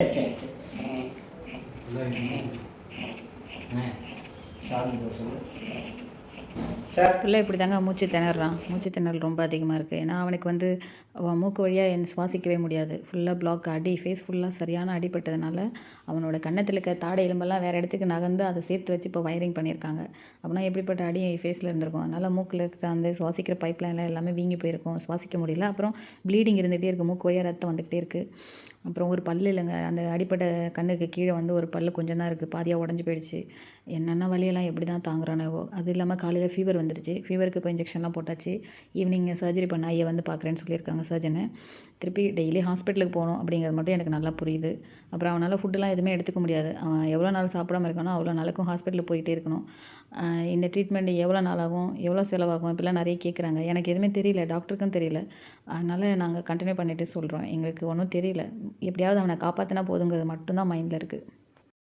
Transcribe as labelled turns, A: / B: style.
A: சரி சாமி தோசம் சார்
B: பிள்ளை இப்படி தாங்க மூச்சு திணறான் மூச்சு திணறல் ரொம்ப அதிகமாக இருக்குது ஏன்னா அவனுக்கு வந்து மூக்கு வழியாக என் சுவாசிக்கவே முடியாது. ஃபுல்லாக பிளாக் அடி ஃபேஸ் ஃபுல்லாக சரியான அடிப்பட்டதுனால அவனோட கன்னத்தில் இருக்க தாடை எலும்பெல்லாம் வேறு இடத்துக்கு நகர்ந்து அதை சேர்த்து வச்சு இப்போ வயரிங் பண்ணியிருக்காங்க. அப்படின்னா எப்படிப்பட்ட அடி ஃபேஸில் இருந்திருக்கும்? அதனால் மூக்கில் இருக்கிற அந்த சுவாசிக்கிற பைப் லைன்லாம் எல்லாமே வீங்கி போயிருக்கும். சுவாசிக்க முடியல. அப்புறம் ப்ளீடிங் இருந்துகிட்டே இருக்குது மூக்கு வழியாக ரத்தம் வந்துக்கிட்டே இருக்குது அப்புறம் ஒரு பல்லு இல்லைங்க. அந்த அடிப்பட்ட கண்ணுக்கு கீழே வந்து ஒரு பல்லு கொஞ்சம் தான் இருக்குது பாதியாக உடஞ்சி போயிடுச்சு. என்னென்ன வலியெல்லாம் எப்படி தான் தாங்குறானோ அது இல்லாமல் காலையில் ஃபீவர் வந்துடுச்சு ஃபீவருக்கு இப்போ இன்ஜெக்ஷன்லாம் போட்டாச்சு. ஈவினிங் சர்ஜரி பண்ண ஐயா வந்து பார்க்குறேன்னு சொல்லியிருக்காங்க சர்ஜனை திருப்பி டெய்லி ஹாஸ்பிட்டலுக்கு போகணும் அப்படிங்கிறது மட்டும் எனக்கு நல்லா புரியுது. அப்புறம் அவனால் ஃபுட்டுலாம் எதுவுமே எடுத்துக்க முடியாது. அவன் எவ்வளோ நாள் சாப்பிடாம இருக்கானோ அவ்வளோ நாளுக்கும் ஹாஸ்பிட்டலில் போயிட்டே இருக்கணும். இந்த ட்ரீட்மெண்ட் எவ்வளோ நாள் ஆகும் எவ்வளோ செலவாகும் இப்படிலாம் நிறைய கேட்குறாங்க எனக்கு எதுவுமே தெரியல டாக்டருக்கும் தெரியல. அதனால் நாங்கள் கண்டினியூ பண்ணிட்டு சொல்கிறோம் எங்களுக்கு ஒன்றும் தெரியல. எப்படியாவது அவனை காப்பாற்றினா போதுங்கிறது மட்டும்தான் மைண்டில் இருக்குது